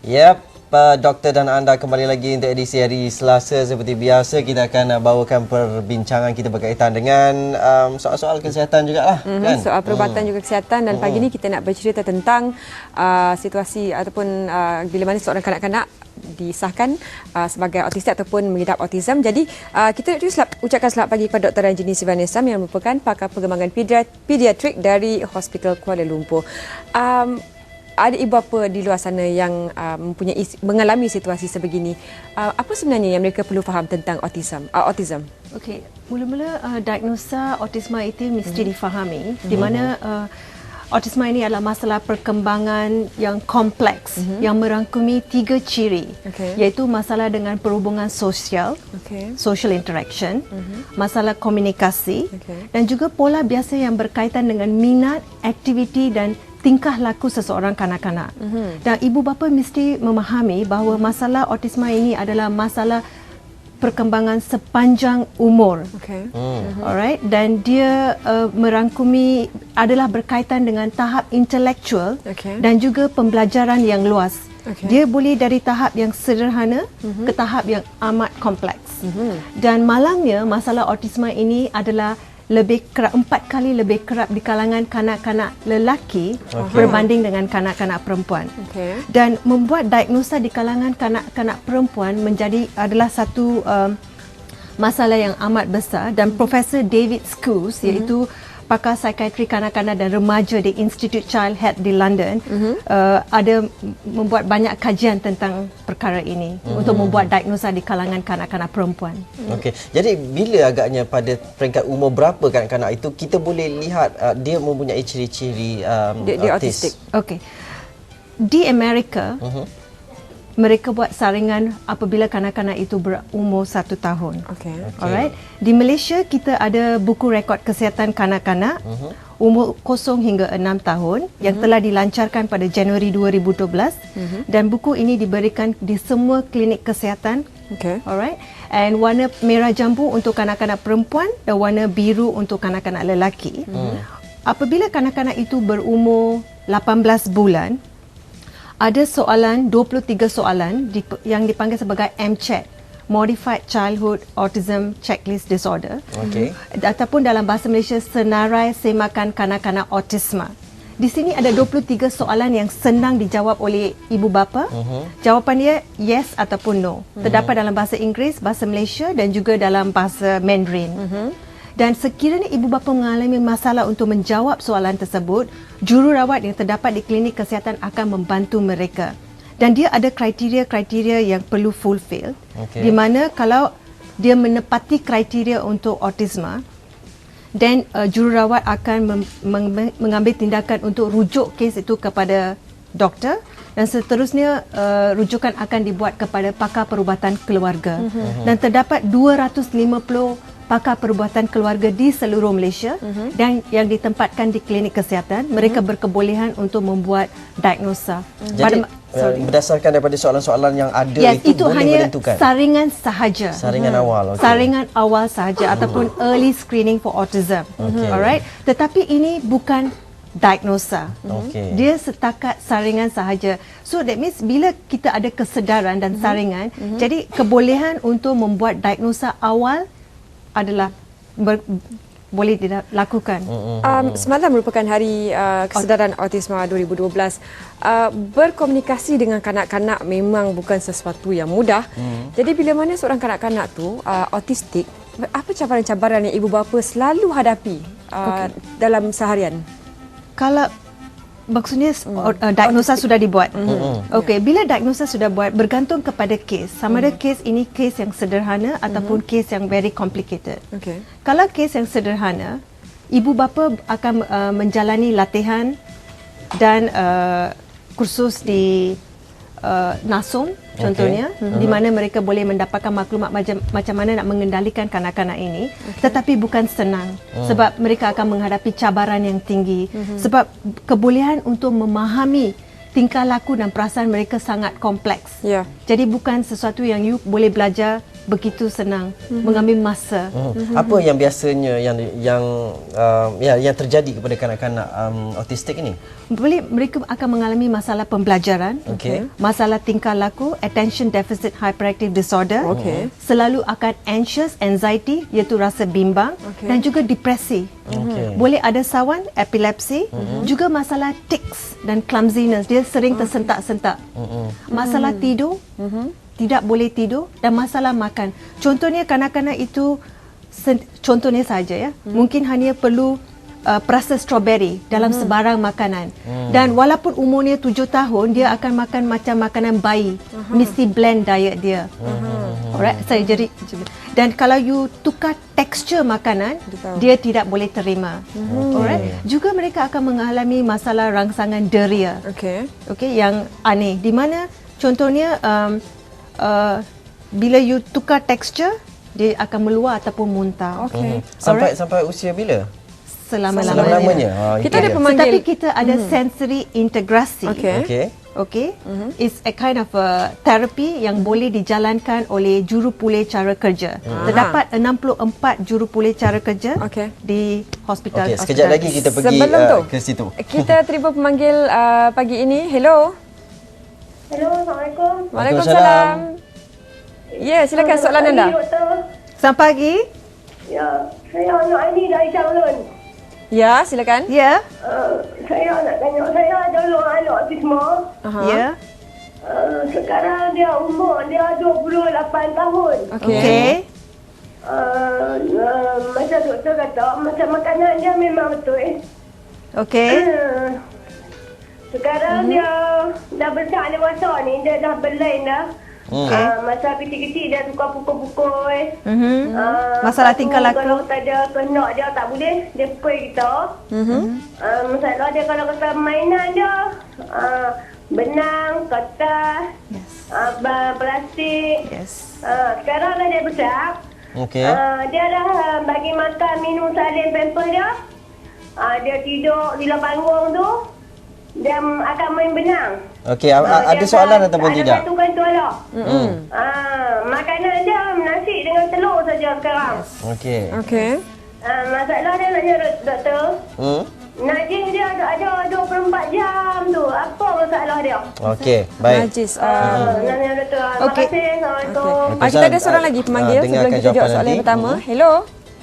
Yep, uh, doktor dan anda kembali lagi untuk edisi hari Selasa seperti biasa kita akan uh, bawakan perbincangan kita berkaitan dengan um, soal-soal kesihatan jugalah Mm-hmm, kan. soal perubatan juga kesihatan dan pagi ni kita nak bercerita tentang uh, situasi ataupun uh, bila mana seorang kanak-kanak disahkan uh, sebagai autistik ataupun mengidap autism. Jadi uh, kita nak juga selap, ucapkan selamat pagi kepada Dr. Ranjini Sivanesam yang merupakan pakar pengembangan pediat- pediatrik dari Hospital Kuala Lumpur. Um, ada ibu bapa di luar sana yang uh, mempunyai mengalami situasi sebegini. Uh, apa sebenarnya yang mereka perlu faham tentang autism? Uh, autism. Okey, mula-mula uh, diagnosa autisma itu mesti mm-hmm. difahami mm-hmm. di mana uh, autisma ini adalah masalah perkembangan yang kompleks mm-hmm. yang merangkumi tiga ciri Okey. iaitu masalah dengan perhubungan sosial, Okey. social interaction, mm-hmm. masalah komunikasi Okey. dan juga pola biasa yang berkaitan dengan minat, aktiviti dan tingkah laku seseorang kanak-kanak. Mm-hmm. Dan ibu bapa mesti memahami bahawa masalah autisma ini adalah masalah perkembangan sepanjang umur. Okey. Hmm. Alright dan dia uh, merangkumi adalah berkaitan dengan tahap intelektual Okey. dan juga pembelajaran yang luas. Okey. Dia boleh dari tahap yang sederhana mm-hmm. ke tahap yang amat kompleks. Mm-hmm. Dan malangnya masalah autisma ini adalah lebih kerap empat kali lebih kerap di kalangan kanak-kanak lelaki Okey. berbanding dengan kanak-kanak perempuan Okey. dan membuat diagnosa di kalangan kanak-kanak perempuan menjadi adalah satu um, masalah yang amat besar dan Profesor David Schools mm-hmm. Pakar psikiatri kanak-kanak dan remaja di Institute Child Health di London mm-hmm. uh, ada membuat banyak kajian tentang perkara ini mm-hmm. untuk membuat diagnosa di kalangan kanak-kanak perempuan. Okey. Jadi bila agaknya pada peringkat umur berapa kanak-kanak itu kita boleh lihat uh, dia mempunyai ciri-ciri um, Dia- dia autis? autistik. Okey. Di Amerika Mhm. Mereka buat saringan apabila kanak-kanak itu berumur satu tahun. Okey. Okey. Alright. Di Malaysia kita ada buku rekod kesihatan kanak-kanak uh-huh. umur 0 hingga 6 tahun uh-huh. yang telah dilancarkan pada Januari 2012 uh-huh. dan buku ini diberikan di semua klinik kesihatan. Okey. Alright. And warna merah jambu untuk kanak-kanak perempuan dan warna biru untuk kanak-kanak lelaki. Uh-huh. Apabila kanak-kanak itu berumur 18 bulan, ada soalan 23 soalan yang dipanggil sebagai MCHAT Modified Childhood Autism Checklist Disorder Okey. ataupun dalam bahasa Malaysia senarai semakan kanak-kanak autisma. Di sini ada 23 soalan yang senang dijawab oleh ibu bapa. Uh-huh. Jawapan dia yes ataupun no. Terdapat dalam bahasa Inggeris, bahasa Malaysia dan juga dalam bahasa Mandarin. Uh-huh. Dan sekiranya ibu bapa mengalami masalah untuk menjawab soalan tersebut, jururawat yang terdapat di klinik kesihatan akan membantu mereka. Dan dia ada kriteria-kriteria yang perlu fulfill. Okey. Di mana kalau dia menepati kriteria untuk autisma, dan uh, jururawat akan mem- meng- mengambil tindakan untuk rujuk kes itu kepada doktor dan seterusnya uh, rujukan akan dibuat kepada pakar perubatan keluarga uh-huh. dan terdapat 250 pakar perubatan keluarga di seluruh Malaysia uh-huh. dan yang ditempatkan di klinik kesihatan mereka uh-huh. berkebolehan untuk membuat diagnosa Jadi uh, berdasarkan daripada soalan-soalan yang ada Yes, itu, itu boleh hanya menentukan. saringan sahaja. Saringan Mhm. awal, okey. Saringan awal sahaja ataupun early screening for autism. Okey. Alright. Tetapi ini bukan diagnosa. Okey. Dia setakat saringan sahaja. So that means bila kita ada kesedaran dan saringan, jadi kebolehan untuk membuat diagnosa awal adalah ber, boleh dilakukan. Um, semalam merupakan hari uh, kesedaran autisma 2012. Uh, berkomunikasi dengan kanak-kanak memang bukan sesuatu yang mudah. Hmm. Jadi bila mana seorang kanak-kanak tu uh, autistik, apa cabaran-cabaran yang ibu bapa selalu hadapi uh, okay. dalam seharian? Kalau maksudnya mm. uh, diagnosa sudah dibuat. Mm-hmm. Okey, bila diagnosa sudah buat bergantung kepada kes. Sama ada kes ini kes yang sederhana ataupun kes yang very complicated. Okey. Kalau kes yang sederhana, ibu bapa akan uh, menjalani latihan dan uh, kursus di uh, NASUM contohnya Mhm. di mana mereka boleh mendapatkan maklumat macam macam mana nak mengendalikan kanak-kanak ini tetapi bukan senang Hmm. sebab mereka akan menghadapi cabaran yang tinggi Mhm. sebab kebolehan untuk memahami tingkah laku dan perasaan mereka sangat kompleks Ya. jadi bukan sesuatu yang you boleh belajar begitu senang mengambil masa. Hmm. Apa yang biasanya yang yang uh, ya yang terjadi kepada kanak-kanak um, autistik ini? Boleh mereka akan mengalami masalah pembelajaran, Okey. masalah tingkah laku, attention deficit hyperactive disorder, Okey. selalu akan anxious, anxiety iaitu rasa bimbang Okey. dan juga depresi. Okey. Boleh ada sawan, epilepsi, juga masalah tics dan clumsiness, dia sering tersentak-sentak. Masalah tidur, tidak boleh tidur dan masalah makan. Contohnya kanak-kanak itu contohnya saja ya, mungkin hanya perlu uh, perasa strawberry dalam sebarang makanan. Dan walaupun umurnya tujuh tahun, dia akan makan macam makanan bayi. Mesti blend diet dia. Alright, saya jadi dan kalau you tukar tekstur makanan, Dia tahu. dia tidak boleh terima. Alright. Juga mereka akan mengalami masalah rangsangan deria. Okey. Okey, yang aneh. Di mana contohnya um, uh, bila you tukar tekstur, dia akan meluar ataupun muntah. Okey. Sampai sampai usia bila? Selama-lamanya. Selama-lamanya. Ha, Kita ada pemanggil. Tetapi kita ada sensory integrasi. Okey. Okey. Okay, it's a kind of a therapy yang boleh dijalankan oleh jurupulih cara kerja. Terdapat 64 jurupulih cara kerja Okey. di hospital. Okey, sekejap hospital. lagi kita pergi Sebelum uh, tu, ke situ. kita terima pemanggil uh, pagi ini. Hello. Hello, Assalamualaikum. Waalaikumsalam. Ya, silakan soalan Selamat anda. Selamat pagi. Ya, saya anak Aini dari Changlun. Ya, silakan. Ya. Uh, saya nak tanya, saya ada orang anak autisma. Aha. Ya. Uh, sekarang dia umur dia 28 tahun. Okey. Okey. Uh, uh, macam doktor kata, macam makanan dia memang betul. Okey. Uh, sekarang dia dah besar dewasa ni, dia dah berlain dah. Hmm. Uh, masa kecil-kecil dia suka pukul-pukul. Mhm. Uh, Masalah lepas tu tingkah laku. Kalau tak ada kenak dia tak boleh, dia pukul kita. Mhm. Uh, masalah dia kalau kata mainan dia, uh, benang, kertas, Yes. uh, plastik. Yes. Uh, sekarang dah dia besar. Okey. Uh, dia dah uh, bagi makan, minum salin pamper dia. Uh, dia tidur di dalam panggung tu. Dia mm, akan main benang. Okey, Ah, ada soalan akan- ataupun ada tidak? satu kantu lah. Hmm. Ah, makanan dia nasi dengan telur saja sekarang. Okey. Okey. Ah, masalah dia nak tanya dok- doktor. Hmm. Najis dia ada, ada 24 jam tu. Apa masalah dia? Okey, baik. Najis. Uh, Ah, nak tanya doktor. Terima Okey. kasih. Assalamualaikum. okay. Ah, kita ada seorang lagi pemanggil Ah, sebelum kita jawab soalan nanti. yang pertama. Hmm. Hello.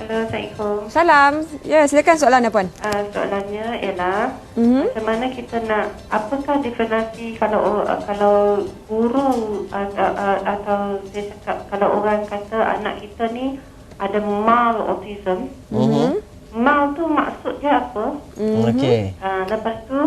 Hello, Assalamualaikum. Salam. Ya, silakan soalan anda puan. Uh, soalannya ialah Mhm. macam mana kita nak apakah diferensi kalau uh, kalau guru uh, uh, uh, atau saya cakap kalau orang kata anak kita ni ada mild autism. Mhm. Mild tu maksudnya apa? Okey. Uh, lepas tu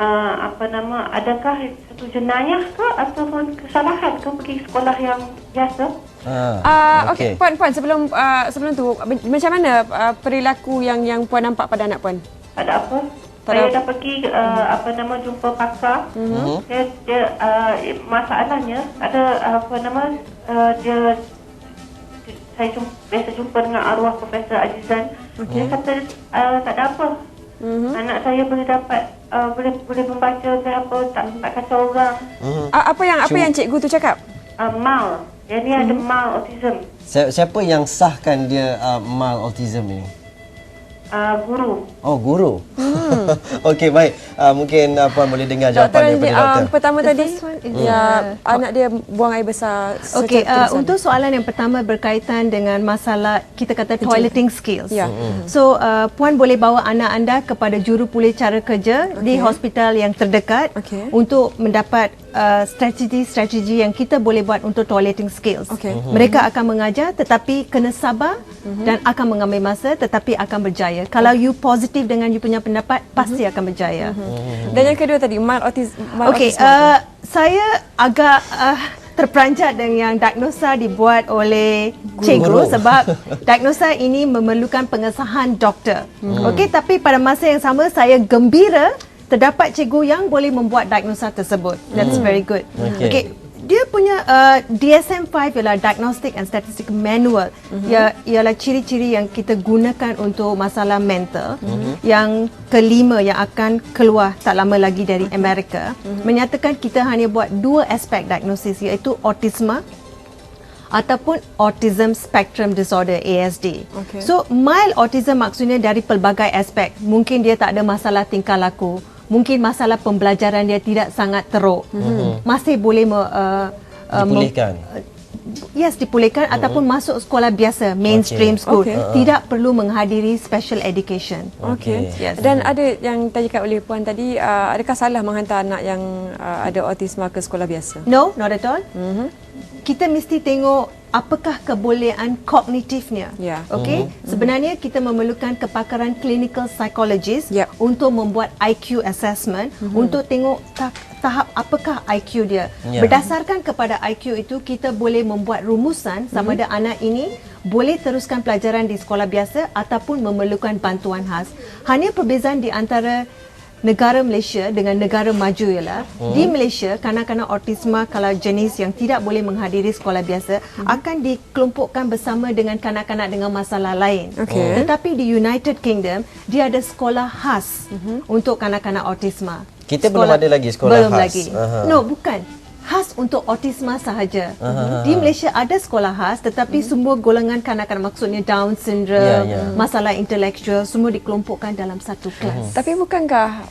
uh, apa nama adakah satu jenayah ke ataupun kesalahan ke pergi sekolah yang biasa? Ah, Ah, okey, puan puan sebelum uh, sebelum tu macam mana uh, perilaku yang yang puan nampak pada anak puan? Tak ada apa. Tak saya ada- dah pergi uh, apa nama jumpa pakar. Mhm. Dia, dia uh, masalahnya ada uh, apa nama uh, dia saya jumpa, biasa jumpa dengan arwah Profesor Azizan. Dia kata uh, tak ada apa. Mhm. Anak saya boleh dapat uh, boleh boleh membaca ke apa tak tak kacau orang. Mhm. Uh, apa yang apa Cuma- yang cikgu tu cakap? Uh, mild. Dia ni ada mild autism. Si- Siapa yang sahkan dia uh, mild autism ini? Uh, guru. Oh, guru. Okey, baik. Uh, mungkin uh, puan boleh dengar jawapan Doktor, daripada um, doktor. pertama The tadi ya uh, anak dia buang air besar Okey, uh, untuk soalan yang pertama berkaitan dengan masalah kita kata toileting skills. Ya. So, uh, puan boleh bawa anak anda kepada jurupulih cara kerja di hospital yang terdekat Okey. untuk mendapat uh, strategi-strategi yang kita boleh buat untuk toileting skills. Okey. Mhm. Mereka akan mengajar tetapi kena sabar dan akan mengambil masa tetapi akan berjaya. Kalau you positif dengan you punya pendapat, pasti Mhm. akan berjaya. Dan yang kedua tadi mild autism. Mild autism. uh, saya agak uh, terperanjat dengan diagnosa dibuat oleh cikgu Guru. sebab diagnosa ini memerlukan pengesahan doktor. Hmm. Okey, tapi pada masa yang sama saya gembira terdapat cikgu yang boleh membuat diagnosa tersebut. That's very good. Okey. Okey, dia punya uh, DSM-5 ialah Diagnostic and Statistical Manual. Mm-hmm. Ia, ialah ciri-ciri yang kita gunakan untuk masalah mental. Mm-hmm. Yang kelima yang akan keluar tak lama lagi dari Amerika mm-hmm. menyatakan kita hanya buat dua aspek diagnosis iaitu autisma ataupun autism spectrum disorder ASD. Okey. So mild autism maksudnya dari pelbagai aspek. Mungkin dia tak ada masalah tingkah laku, mungkin masalah pembelajaran dia tidak sangat teruk. Mm-hmm. Masih boleh me, uh, uh, mem- Dipulihkan. Yes, dipulihkan uh-huh. ataupun masuk sekolah biasa, mainstream Okey. school. Okey. Tidak perlu menghadiri special education. Okey. Yes. Dan ada yang ditanyakan oleh puan tadi, uh, adakah salah menghantar anak yang uh, ada autisma ke sekolah biasa? No, not at all. Mm-hmm. Kita mesti tengok apakah kebolehan kognitifnya. Ya. Okey. Mm-hmm. Sebenarnya kita memerlukan kepakaran clinical psychologist Yep. untuk membuat IQ assessment mm-hmm. untuk tengok ta- tahap apakah IQ dia. Ya. Berdasarkan kepada IQ itu kita boleh membuat rumusan sama ada anak ini boleh teruskan pelajaran di sekolah biasa ataupun memerlukan bantuan khas. Hanya perbezaan di antara negara Malaysia dengan negara maju ialah hmm. di Malaysia kanak-kanak autisma kalau jenis yang tidak boleh menghadiri sekolah biasa hmm. akan dikelompokkan bersama dengan kanak-kanak dengan masalah lain. Okey. Tetapi di United Kingdom dia ada sekolah khas hmm. untuk kanak-kanak autisma. Kita belum ada lagi sekolah belum khas. lagi. Aha. No, bukan. Khas untuk autisma sahaja. Di Malaysia ada sekolah khas tetapi semua golongan kanak-kanak maksudnya Down syndrome, Ya, ya. masalah intelektual semua dikelompokkan dalam satu kelas. Tapi bukankah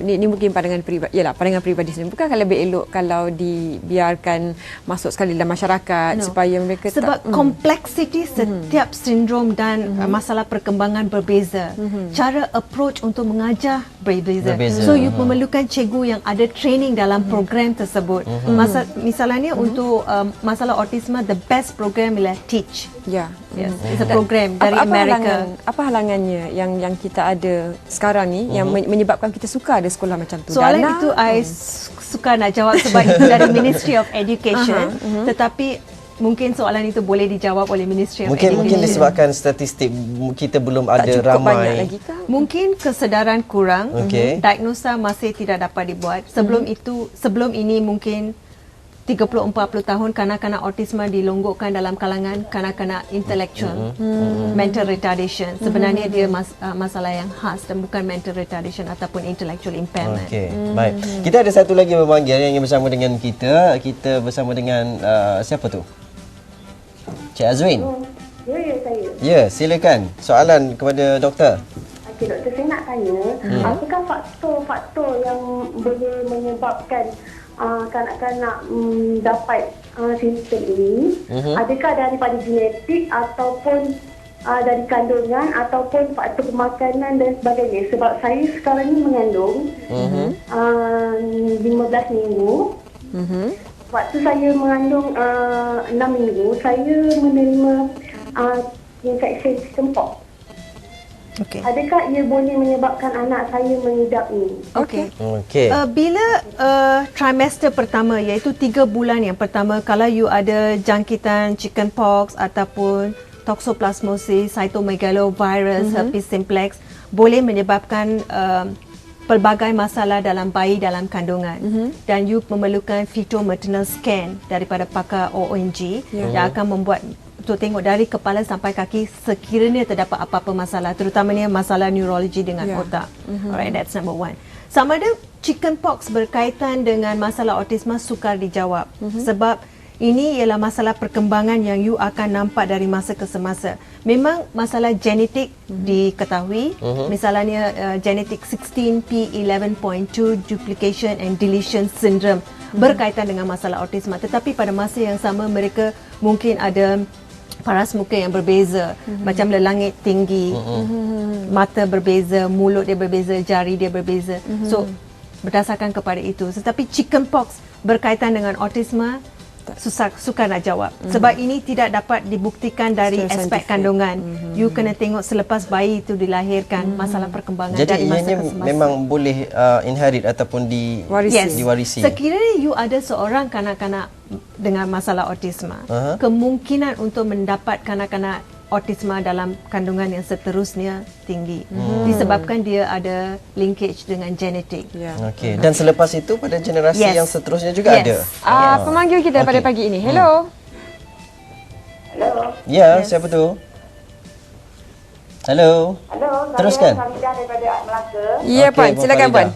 ni, ni mungkin pandangan peribadi yalah pandangan peribadi sendiri bukankah lebih elok kalau dibiarkan masuk sekali dalam masyarakat No. supaya mereka sebab tak, kompleksiti setiap sindrom dan uh, masalah perkembangan berbeza. Cara approach untuk mengajar berbeza. Berbeza. So you memerlukan cikgu yang ada training dalam program tersebut. Masa misalnya untuk um, masalah autisma the best program ialah Teach. Ya Yes, it's a program dari apa, apa Amerika. halangan apa halangannya yang yang kita ada sekarang ni yang men- menyebabkan kita suka ada sekolah macam tu Soalan Dana? itu I s- suka nak jawab sebab itu dari Ministry of Education. Tetapi mungkin soalan itu boleh dijawab oleh Ministry of Mungkin Education. mungkin disebabkan statistik kita belum tak ada cukup ramai. banyak lagi kah Mungkin kesedaran kurang, Okey. diagnosa masih tidak dapat dibuat. Sebelum itu, sebelum ini mungkin 30-40 tahun kanak-kanak autisma dilonggokkan dalam kalangan kanak-kanak intellectual, mental retardation. Sebenarnya dia mas, uh, masalah yang khas dan bukan mental retardation ataupun intellectual impairment. Okey, baik. Kita ada satu lagi pemanggil yang ingin bersama dengan kita. Kita bersama dengan uh, siapa tu? Cik Azwin. Ya, ya saya. Ya, silakan. Soalan kepada doktor. Okey, doktor saya nak tanya, hmm. apakah faktor-faktor yang boleh menyebabkan uh, kanak-kanak um, dapat uh, simptom ini? Mhm. Adakah daripada genetik ataupun uh, dari kandungan ataupun faktor pemakanan dan sebagainya? Sebab saya sekarang ni mengandung Mhm. uh, 15 minggu. Mhm. Waktu saya mengandung uh, 6 minggu, saya menerima uh, infeksi chicken Okey. Adakah ia boleh menyebabkan anak saya mengidap ini? Okey. Okey. Uh, bila uh, trimester pertama iaitu tiga bulan yang pertama kalau you ada jangkitan chickenpox ataupun toxoplasmosis, cytomegalovirus, mm-hmm. herpes simplex boleh menyebabkan uh, pelbagai masalah dalam bayi dalam kandungan mm-hmm. dan you memerlukan fetal maternal scan daripada pakar ONG Ya. yang akan membuat untuk tengok dari kepala sampai kaki sekiranya terdapat apa-apa masalah terutamanya masalah neurologi dengan Ya. otak. Mm-hmm. Alright, that's number one. Sama ada chickenpox berkaitan dengan masalah autisma sukar dijawab mm-hmm. sebab ini ialah masalah perkembangan yang you akan nampak dari masa ke semasa. Memang masalah genetik mm-hmm. diketahui. Mm-hmm. Misalnya uh, genetik 16p11.2 duplication and deletion syndrome mm-hmm. berkaitan dengan masalah autisma. Tetapi pada masa yang sama mereka mungkin ada paras muka yang berbeza mm-hmm. macam lelangit tinggi mm-hmm. mata berbeza mulut dia berbeza jari dia berbeza mm-hmm. so berdasarkan kepada itu tetapi chickenpox berkaitan dengan autisma susah sukar nak jawab mm-hmm. sebab ini tidak dapat dibuktikan dari Secara aspek saintifik. kandungan mm-hmm. you kena tengok selepas bayi itu dilahirkan mm-hmm. masalah perkembangan Jadi dari masa ke semasa memang boleh uh, inherit ataupun di Warisi. Yes. diwarisi. Sekiranya you ada seorang kanak-kanak dengan masalah autisma, Aha. kemungkinan untuk mendapat kanak-kanak autisma dalam kandungan yang seterusnya tinggi. Hmm. Disebabkan dia ada linkage dengan genetik. ya Okey. Dan selepas itu pada generasi Yes. yang seterusnya juga Yes. ada. Ah, pemanggil kita pada Okey. pagi ini. Hello. Hello. Ya, Yes. siapa tu? Hello. Hello, Teruskan. saya Hamidah daripada Melaka. Ya, Puan. Puan Silakan, Puan.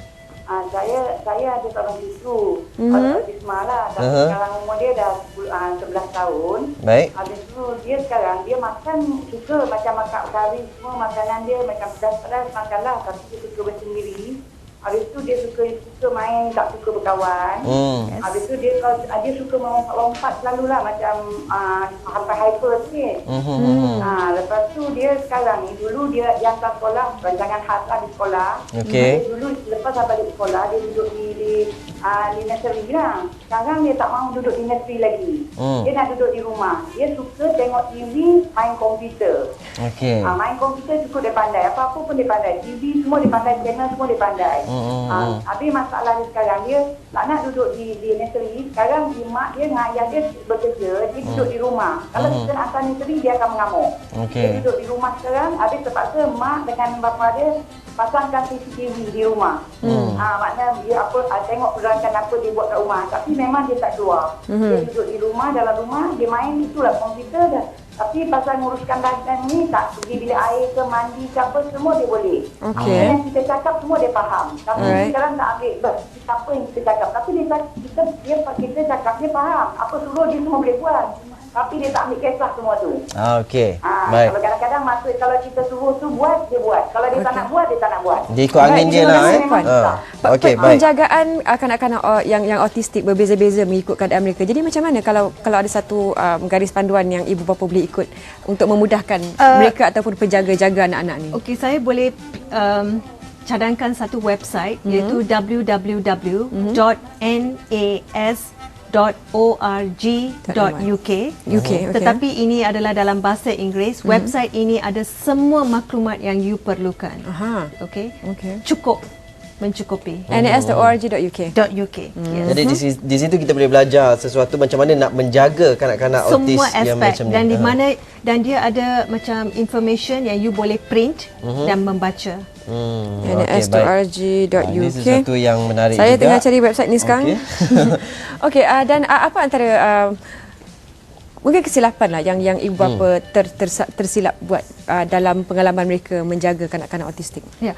Ah, saya saya ada seorang cucu mm-hmm. autisma lah. Tapi uh-huh. sekarang umur dia dah uh, 11 tahun. Baik. Habis tu dia sekarang dia makan suka macam makan kari semua makanan dia macam pedas-pedas makanlah tapi dia suka bersendiri. Habis tu dia suka suka main tak suka berkawan. Hmm. Yes. Habis tu dia kalau dia suka melompat-lompat selalulah macam uh, sampai hyper sikit. Mhm. Ha, lepas tu dia sekarang ni dulu dia dia hantar sekolah rancangan khas lah di sekolah. Okey. Dia dulu lepas sampai di sekolah dia duduk di di, uh, di nursery lah. Sekarang dia tak mahu duduk di nursery lagi. Hmm. Dia nak duduk di rumah. Dia suka tengok TV, main komputer. Okey. Ha, main komputer cukup dia pandai. Apa-apa pun dia pandai. TV semua dia pandai, channel semua dia pandai. Hmm, hmm, hmm. habis masalah dia sekarang dia tak nak duduk di di nursery. Sekarang di mak dia dengan ayah dia bekerja, dia duduk di rumah. Kalau kita nak hantar nursery dia akan mengamuk. Okey. Dia duduk di rumah sekarang, habis terpaksa mak dengan bapa dia pasangkan CCTV di rumah. Hmm. Ha, maknanya dia apa ah, tengok pergerakan apa dia buat kat rumah. Tapi memang dia tak keluar. Hmm. Dia duduk di rumah, dalam rumah, dia main itulah komputer dah. Tapi pasal nguruskan badan ni tak pergi bilik air ke mandi ke apa semua dia boleh. Apa yang kita cakap semua dia faham. Tapi Alright. sekarang tak ambil ber- apa yang kita cakap. Tapi dia kita dia kita cakap dia faham. Apa suruh dia semua boleh buat. Tapi dia tak ambil kisah semua tu. Ah, okey. Ha, Baik. Kalau kadang-kadang masa kalau kita suruh tu buat, dia buat. Kalau dia tak nak buat, dia tak nak buat. Dia ikut angin Baik, dia lah eh. Ah. Okey, baik. Penjagaan uh, kanak-kanak uh, yang yang autistik berbeza-beza mengikut keadaan mereka. Jadi macam mana kalau kalau ada satu um, garis panduan yang ibu bapa boleh ikut untuk memudahkan Uh, mereka ataupun penjaga-jaga anak-anak ni? Okey, saya boleh um, cadangkan satu website mm-hmm. iaitu www.nas.org.uk. UK, okey. Tetapi ini adalah dalam bahasa Inggeris. Mm-hmm. Website ini ada semua maklumat yang you perlukan. Aha. Okey. Okey. Cukup mencukupi. nas.org.uk. .uk. Yes. Jadi di, si- di situ kita boleh belajar sesuatu macam mana nak menjaga kanak-kanak autis semua yang aspek macam ni. dan di Ah. mana dan dia ada macam information yang you boleh print Mhm. dan membaca. Hmm, okey, baik. nas.org.uk. Ah, Ini sesuatu yang menarik Saya juga. tengah cari website ni sekarang. Okey. Okey, uh, dan uh, apa antara uh, mungkin kesilapan lah yang yang ibu bapa Hmm. ter, ter, tersilap buat uh, dalam pengalaman mereka menjaga kanak-kanak autistik. Ya.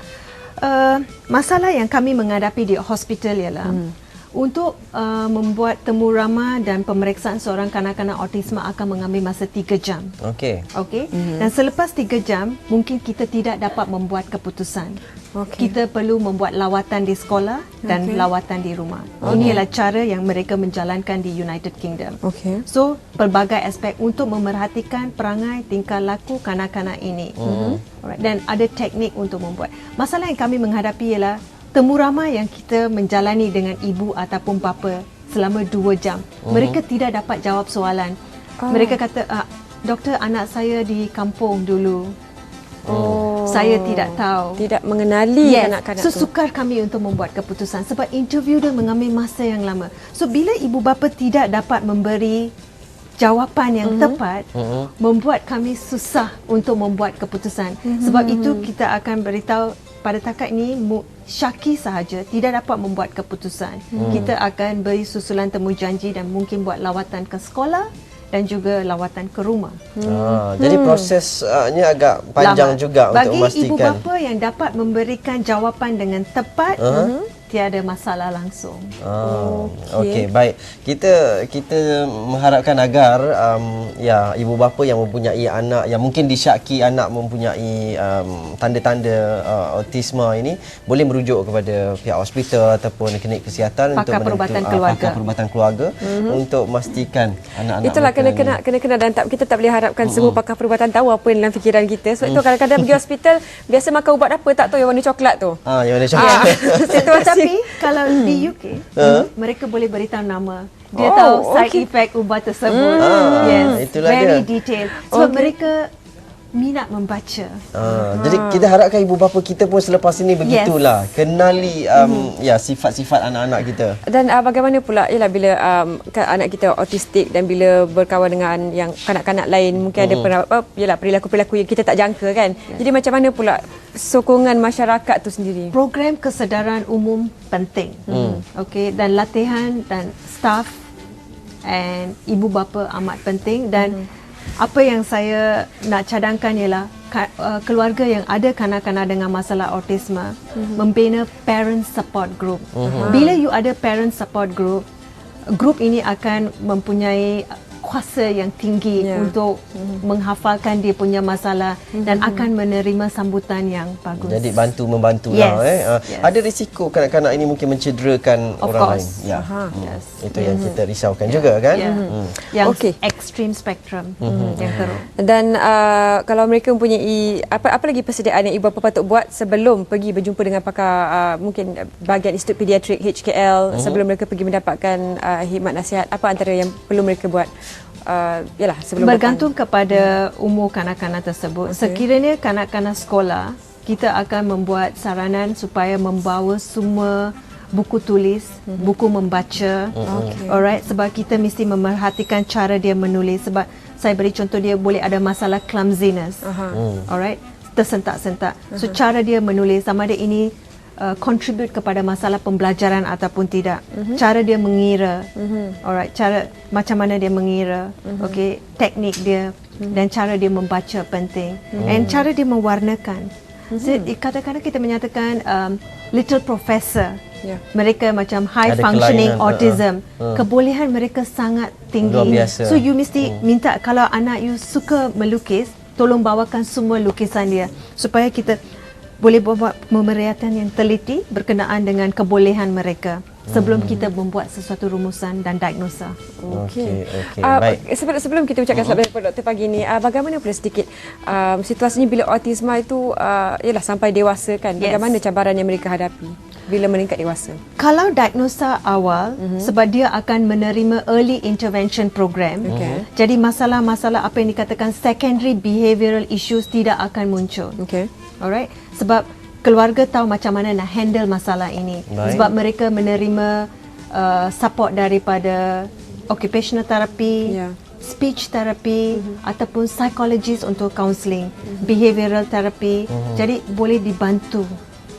Uh, masalah yang kami menghadapi di hospital ialah hmm. Untuk uh, membuat temu ramah dan pemeriksaan seorang kanak-kanak autisma akan mengambil masa 3 jam. Okey. Okey. Mm-hmm. Dan selepas 3 jam mungkin kita tidak dapat membuat keputusan. Okey. Kita perlu membuat lawatan di sekolah dan Okey. lawatan di rumah. Ini adalah cara yang mereka menjalankan di United Kingdom. Okey. So, pelbagai aspek untuk memerhatikan perangai tingkah laku kanak-kanak ini. Mm-hmm. Alright. Dan ada teknik untuk membuat. Masalah yang kami menghadapi ialah temu ramah yang kita menjalani dengan ibu ataupun bapa selama dua jam. Mhm. Mereka tidak dapat jawab soalan. Mereka kata, ah, doktor anak saya di kampung dulu. Oh. Saya tidak tahu. Tidak mengenali Yes. kanak-kanak So tu. sukar kami untuk membuat keputusan sebab interview dia mengambil masa yang lama. So bila ibu bapa tidak dapat memberi jawapan yang mm-hmm. tepat mm-hmm. membuat kami susah untuk membuat keputusan. Mm-hmm. Sebab itu kita akan beritahu pada takat ini mu- Syaki sahaja tidak dapat membuat keputusan. Mm. Kita akan beri susulan temu janji dan mungkin buat lawatan ke sekolah dan juga lawatan ke rumah. Ah, jadi prosesnya agak panjang Lama. juga Bagi untuk memastikan. ibu bapa yang dapat memberikan jawapan dengan tepat, uh-huh. Tiada masalah langsung. Ah, okey, baik. Kita kita mengharapkan agar um, ya ibu bapa yang mempunyai anak yang mungkin disyaki anak mempunyai um, tanda-tanda uh, autisme ini boleh merujuk kepada pihak hospital ataupun klinik kesihatan Pakar untuk perubatan ah, keluarga. pakar perubatan keluarga mm-hmm. untuk memastikan anak-anak Itulah kena kena kena kena dan tak, kita tak boleh harapkan mm semua pakar perubatan tahu apa yang dalam fikiran kita. Sebab itu kadang-kadang pergi hospital biasa makan ubat apa tak tahu yang warna coklat tu. Ah, yang mana Ah, cakap. situasi Tapi kalau di UK, Uh. mereka boleh beritahu nama. Dia Oh, tahu side okey. effect ubat tersebut. Ah, yes, itulah very dia. detailed. Sebab Okey. mereka minat membaca. Ah, jadi kita harapkan ibu bapa kita pun selepas ini begitulah. Kenali um, ya sifat-sifat anak-anak kita. Dan uh, bagaimana pula ialah bila um, anak kita autistik dan bila berkawan dengan yang kanak-kanak lain mungkin ada pernah apa ialah perilaku-perilaku yang kita tak jangka kan. Jadi macam mana pula sokongan masyarakat tu sendiri? Program kesedaran umum penting. Hmm. Okey dan latihan dan staff and ibu bapa amat penting dan hmm. Apa yang saya nak cadangkan ialah uh, keluarga yang ada kanak-kanak dengan masalah autisma hmm. membina parent support group. Hmm. Bila you ada parent support group grup ini akan mempunyai kuasa yang tinggi Ya. untuk menghafalkan dia punya masalah dan akan menerima sambutan yang bagus. Jadi bantu membantu Yes, lah eh. Ah, yes. Ada risiko kanak-kanak ini mungkin mencederakan Of orang course. lain. Ya. Aha. Hmm. Yes. Itu yang kita risaukan juga kan. Ya. Hmm. Yang Okey. extreme spectrum yang teruk. Dan uh, kalau mereka mempunyai apa apa lagi persediaan yang ibu bapa patut buat sebelum pergi berjumpa dengan pakar uh, mungkin bahagian Institut Pediatrik HKL Mhm. sebelum mereka pergi mendapatkan uh, khidmat nasihat apa antara yang perlu mereka buat uh, yalah sebelum Bergantung kepada umur kanak-kanak tersebut. Okey. Sekiranya kanak-kanak sekolah, kita akan membuat saranan supaya membawa semua buku tulis, buku membaca. Okey. Alright, sebab kita mesti memerhatikan cara dia menulis sebab saya beri contoh dia boleh ada masalah clumsiness. Aha. Alright, tersentak-sentak. So cara dia menulis sama ada ini uh, contribute kepada masalah pembelajaran ataupun tidak. Cara dia mengira. Alright, cara macam mana dia mengira. Okay, teknik dia dan cara dia membaca penting. And cara dia mewarnakan. So, kadang-kadang kita menyatakan um, little professor. Ya. Mereka macam high Ada functioning kelainan, uh, uh, autism. uh. Kebolehan mereka sangat tinggi. So you mesti minta kalau anak you suka melukis, tolong bawakan semua lukisan dia supaya kita boleh buat pemeriatan yang teliti berkenaan dengan kebolehan mereka sebelum kita membuat sesuatu rumusan dan diagnosa. Okey, okey. Uh, Baik. sebelum sebelum kita ucapkan selamat kepada doktor pagi ni, uh, bagaimana pula sedikit um, situasinya bila autisma itu uh, ialah sampai dewasa kan? Yes. Bagaimana cabaran yang mereka hadapi bila meningkat dewasa? Kalau diagnosa awal sebab dia akan menerima early intervention program. Okey. Jadi masalah-masalah apa yang dikatakan secondary behavioural issues tidak akan muncul. Okey. Alright, sebab keluarga tahu macam mana nak handle masalah ini. Baik. Sebab mereka menerima uh, support daripada occupational therapy, Ya. speech therapy ataupun psychologist untuk counselling, behavioural therapy. Jadi boleh dibantu.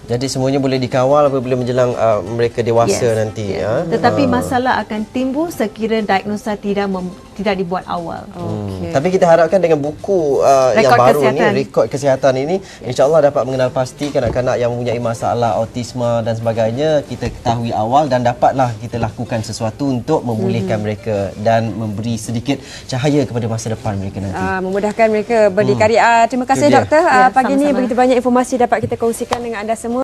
Jadi semuanya boleh dikawal apabila menjelang uh, mereka dewasa Yes, nanti yes. ya. Tetapi Ah. masalah akan timbul sekiranya diagnosa tidak mem- tidak dibuat awal. Okey. Tapi kita harapkan dengan buku uh, yang baru kesihatan. ni, rekod kesihatan ini, insyaAllah dapat mengenal pasti kanak-kanak yang mempunyai masalah autisma dan sebagainya, kita ketahui awal dan dapatlah kita lakukan sesuatu untuk memulihkan mereka dan memberi sedikit cahaya kepada masa depan mereka nanti. Uh, memudahkan mereka berdikari. Uh, terima kasih doktor. Uh, Ya, pagi ni sama-sama. begitu banyak informasi dapat kita kongsikan dengan anda semua.